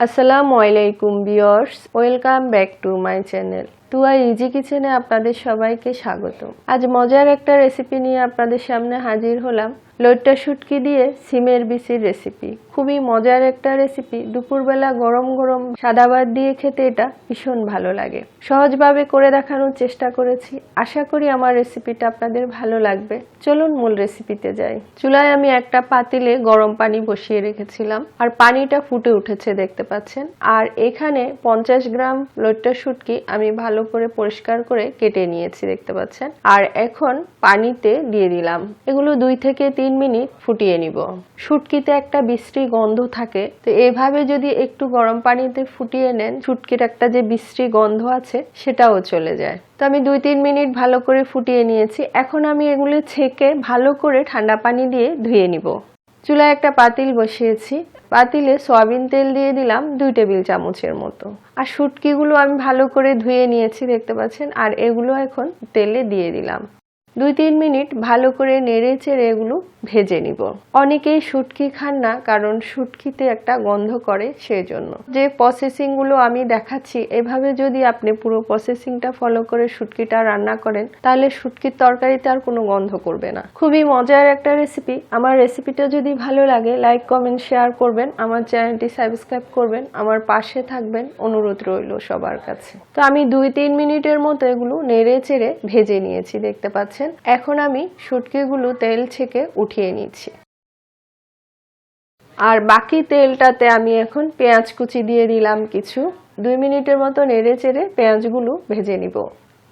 আসসালামু আলাইকুম viewers welcome back to my channel Tuya easy কিচেনে আপনাদের সবাইকে স্বাগত আজ মজার একটা রেসিপি নিয়ে আপনাদের সামনে হাজির হলাম। লইট্টা শুটকি দিয়ে সিমের বিচির রেসিপি খুবই মজার একটা রেসিপি দুপুরবেলা গরম গরম সাদা ভাত দিয়ে খেতে এটা ভীষণ ভালো লাগে। সহজভাবে করে দেখানোর চেষ্টা করেছি। আশা করি আমার রেসিপিটা আপনাদের ভালো লাগবে। চলুন মূল রেসিপিতে যাই। চুলায় আমি একটা পাতিলে গরম পানি বসিয়ে রেখেছিলাম। আর পানিটা ফুটে উঠেছে দেখতে পাচ্ছেন। আর এখানে পঞ্চাশ গ্রাম লইট্টা শুটকি আমি ভালো করে পরিষ্কার করে কেটে নিয়েছি, দেখতে পাচ্ছেন। আর এখন পানিতে দিয়ে দিলাম। এগুলো দুই থেকে তিন মিনিট ফুটিয়ে নিব। শুটকিতে একটা বিশ্রী গন্ধ থাকে। তো এভাবে যদি একটু গরম পানিতে ফুটিয়ে নেন শুটকির একটা যে বিশ্রী গন্ধ আছে, সেটাও চলে যায়। তো আমি দুই তিন মিনিট ভালো করে ফুটিয়ে নিয়েছি। এখন আমি এগুলো ছেঁকে ভালো করে ঠান্ডা পানি দিয়ে ধুয়ে নিব। চুলায় একটা পাতিল বসিয়েছি। পাতিলে সয়াবিন তেল দিয়ে দিলাম দুই টেবিল চামচের মতো। আর শুটকিগুলো আমি ভালো করে ধুয়ে নিয়েছি, দেখতে পাচ্ছেন? আর এগুলো এখন তেলে দিয়ে দিলাম। দুই তিন মিনিট ভালো করে নেড়ে চেড়ে এগুলো ভেজে নিব। অনেকেই শুটকি খান না, কারণ শুটকিতে একটা গন্ধ করে সেই জন্য যে প্রসেসিংগুলো আমি দেখাচ্ছি, এভাবে যদি আপনি পুরো প্রসেসিংটা ফলো করে শুটকিটা রান্না করেন, তাহলে শুটকির তরকারিতে আর কোনো গন্ধ করবে না। খুবই মজার একটা রেসিপি আমার রেসিপিটা যদি ভালো লাগে লাইক কমেন্ট শেয়ার করবেন। আমার চ্যানেলটি সাবস্ক্রাইব করবেন। আমার পাশে থাকবেন। অনুরোধ রইল সবার কাছে। তো আমি দুই তিন মিনিটের মতো এগুলো নেড়ে চেড়ে ভেজে নিয়েছি, দেখতে পাচ্ছেন? এখন আমি শুটকিগুলো তেল ছেঁকে উঠিয়ে নিচ্ছি। আর বাকি তেলটাতে আমি এখন পেঁয়াজ কুচি দিয়ে দিলাম কিছু। দুই মিনিটের মতো নেড়ে চেড়ে পেঁয়াজগুলো ভেজে নিব।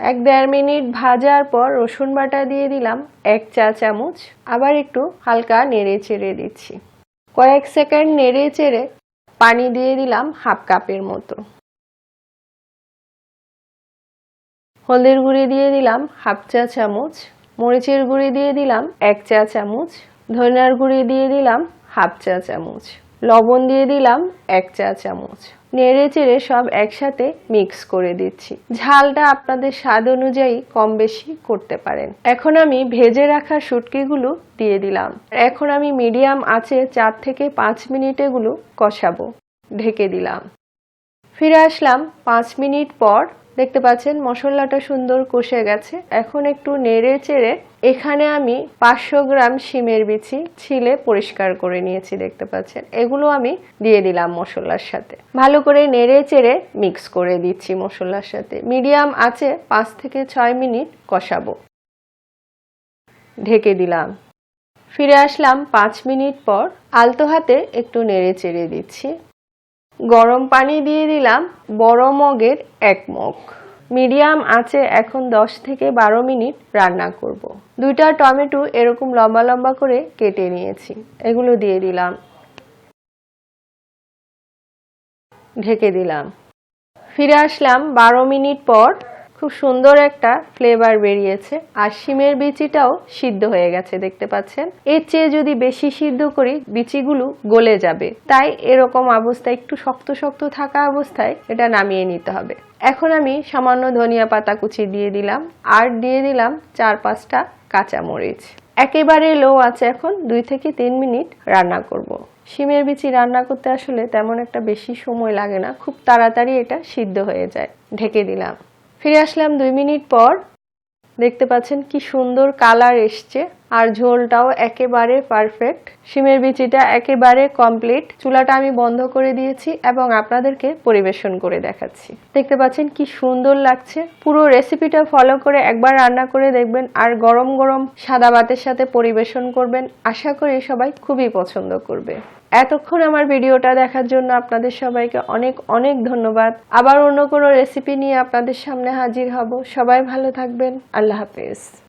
এক দেড় মিনিট ভাজার পর রসুন বাটা দিয়ে দিলাম এক চা চামচ। আবার একটু হালকা নেড়ে চেড়ে দিচ্ছি। কয়েক সেকেন্ড নেড়ে চেড়ে পানি দিয়ে দিলাম হাফ কাপের মতো। হলদের গুঁড়ি দিয়ে দিলাম হাফ চা চামচ, মরিচের গুঁড়ি দিয়ে দিলাম এক চা চামচ, ধনিয়ার গুঁড়ি দিয়ে দিলাম হাফ চা চামচ, লবণ দিয়ে দিলাম এক চা চামচ। নেড়ে চেড়ে সব একসাথে মিক্স করে দিচ্ছি। ঝালটা আপনাদের স্বাদ অনুযায়ী কম বেশি করতে পারেন। এখন আমি ভেজে রাখা শুটকিগুলো দিয়ে দিলাম। এখন আমি মিডিয়াম আছে চার থেকে পাঁচ মিনিট এগুলো কষাবো। ঢেকে দিলাম। ফিরে আসলাম পাঁচ মিনিট পর দেখতে পাচ্ছেন, মশলাটা সুন্দর কষে গেছে। এখন একটু নেড়ে চেড়ে এখানে আমি পাঁচশো গ্রাম শিমের বিচি ছিলে পরিষ্কার করে নিয়েছি, দেখতে পাচ্ছেন। এগুলো আমি দিয়ে দিলাম মশলার সাথে। ভালো করে নেড়ে চেড়ে মিক্স করে দিচ্ছি মশলার সাথে। মিডিয়াম আছে পাঁচ থেকে ছয় মিনিট কষাবো। ঢেকে দিলাম। ফিরে আসলাম পাঁচ মিনিট পর। আলতো হাতে একটু নেড়ে চেড়ে দিচ্ছি। গরম পানি দিয়ে দিলাম বড় মগের এক মগ। মিডিয়াম আছে এখন দশ থেকে বারো মিনিট রান্না করব। দুইটা টমেটো এরকম লম্বা লম্বা করে কেটে নিয়েছি। এগুলো দিয়ে দিলাম। ঢেকে দিলাম। ফিরে আসলাম বারো মিনিট পর খুব সুন্দর একটা ফ্লেভার বেরিয়েছে। আর শিমের বিচিটাও সিদ্ধ হয়ে গেছে, দেখতে পাচ্ছেন? এর চেয়ে যদি বেশি সিদ্ধ করি, বিচিগুলো গলে যাবে। তাই এরকম অবস্থায় একটু শক্ত শক্ত থাকা অবস্থায় এটা নামিয়ে নিতে হবে। এখন আমি সামান্য ধনিয়া পাতা কুচি দিয়ে দিলাম, আর দিয়ে দিলাম চার পাঁচটা কাঁচামরিচ। একেবারে লো আছে এখন, দুই থেকে তিন মিনিট রান্না করব। শিমের বিচি রান্না করতে আসলে তেমন একটা বেশি সময় লাগে না, খুব তাড়াতাড়ি এটা সিদ্ধ হয়ে যায়। ঢেকে দিলাম। ফিরে আসলাম দুই মিনিট পর। দেখতে পাচ্ছেন কি সুন্দর কালার এসছে। আর ঝোলটাও একেবারে পারফেক্ট শিমের বিচিটা একেবারে কমপ্লিট চুলাটা আমি বন্ধ করে দিয়েছি এবং আপনাদেরকে পরিবেশন করে দেখাচ্ছি। দেখতে পাচ্ছেন কি সুন্দর লাগছে। পুরো রেসিপিটা ফলো করে একবার রান্না করে দেখবেন আর গরম গরম সাদা ভাতের সাথে পরিবেশন করবেন। আশা করি সবাই খুবই পছন্দ করবে। এতক্ষণ আমার ভিডিওটা দেখার জন্য আপনাদের সবাইকে অনেক অনেক ধন্যবাদ। আবার অন্য কোনো রেসিপি নিয়ে আপনাদের সামনে হাজির হব। সবাই ভালো থাকবেন। আল্লাহ হাফেজ।